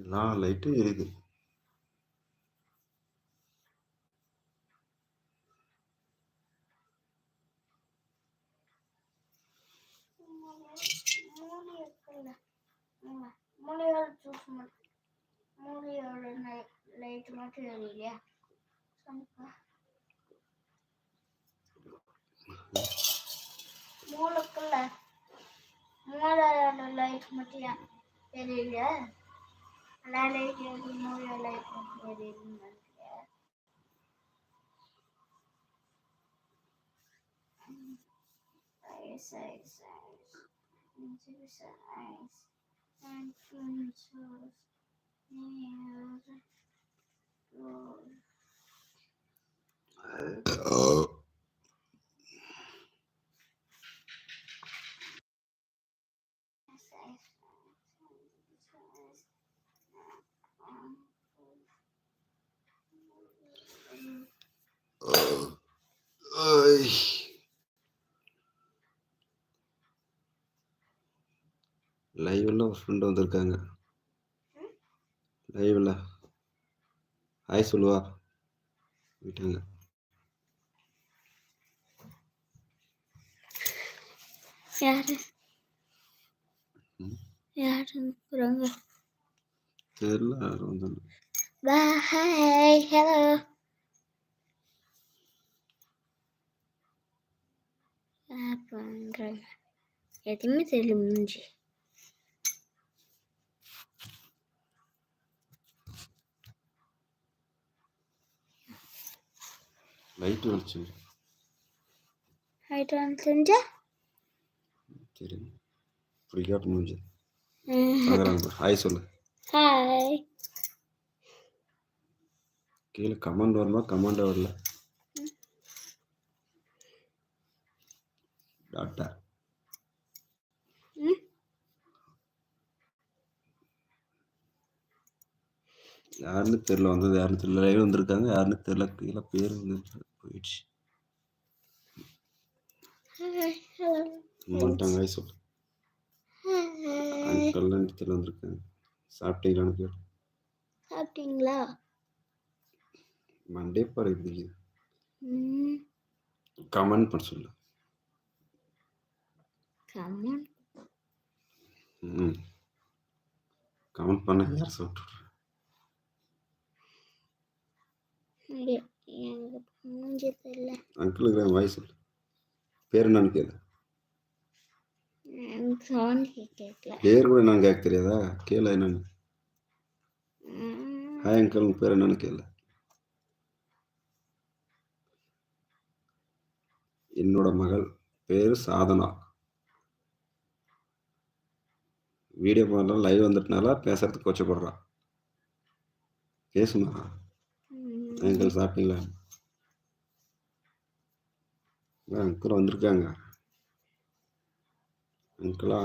எல்லா லைட்டும் எரியுது மூலி மூளையோட ஜூஸ் மட்டும் மூளையோட லைட் மட்டும் எரியலையா மூளைக்குள்ள மூளையோட லைட் மட்டும் ஏன் எரியலையா i లైట్ మూవీ లైట్ ఉంటుంది eyes, eyes, eyes, and controls me. லைவ்ல ஒரு ஃப்ரெண்டு வந்திருக்காங்க. லைவ்ல ஹாய் சொல்லுவா. விட்டாங்க. யாரு? ம். யாருங்கிறாங்க தெரியல யாரும் வந்தாங்க பாய் ஹலோ பண்ணுறாங்க எதுவுமே தெரியல முடிஞ்சு லைட் வெளிச்சு ஹைட் வந்து செஞ்சா சரி இப்படி காட்டு முடிஞ்சு பார்க்குறாங்க ஹாய் சொல்லு. ஹாய் கீழே கமெண்ட் வருமா? கமெண்டே வரல. டாட்டா ம்? யாருன்னு தெரியல. வந்தது யாருன்னு தெரியல. லைவ் வந்திருக்காங்க. யாருன்னு தெரியல. கீழே பேர் வந்து போயிடுச்சு வந்துட்டாங்க சொல்லு ஹாய் அங்கிள் தெரியல வந்திருக்காங்க சாப்பிட்டீங்களான்னு கேட்டு சாப்பிட்டீங்களா? மண்டே பாரு இப்படி கமெண்ட் பண்ண சொல்லு. ம். கமெண்ட் பண்ண யார் சொல்லிட்டு அங்கிளுக்கு வாய் சொல்லு. பேர் என்னன்னு கேளு. பேர் கூட என்னன்னு கேட்க தெரியாதா? கேளு என்னன்னு. ஹாய் அங்கிள் உங்க பேர் என்னன்னு கேளு. என்னோட மகள் பேர் சாதனா. வீடியோ பண்ணலாம் லைவ் வந்துட்டனால பேசுறதுக்கு கொச்சப்படுறான் பேசுமா. அங்கிள் சாப்பிட்டீங்களா அங்கிள் வந்திருக்காங்க. அங்கிளா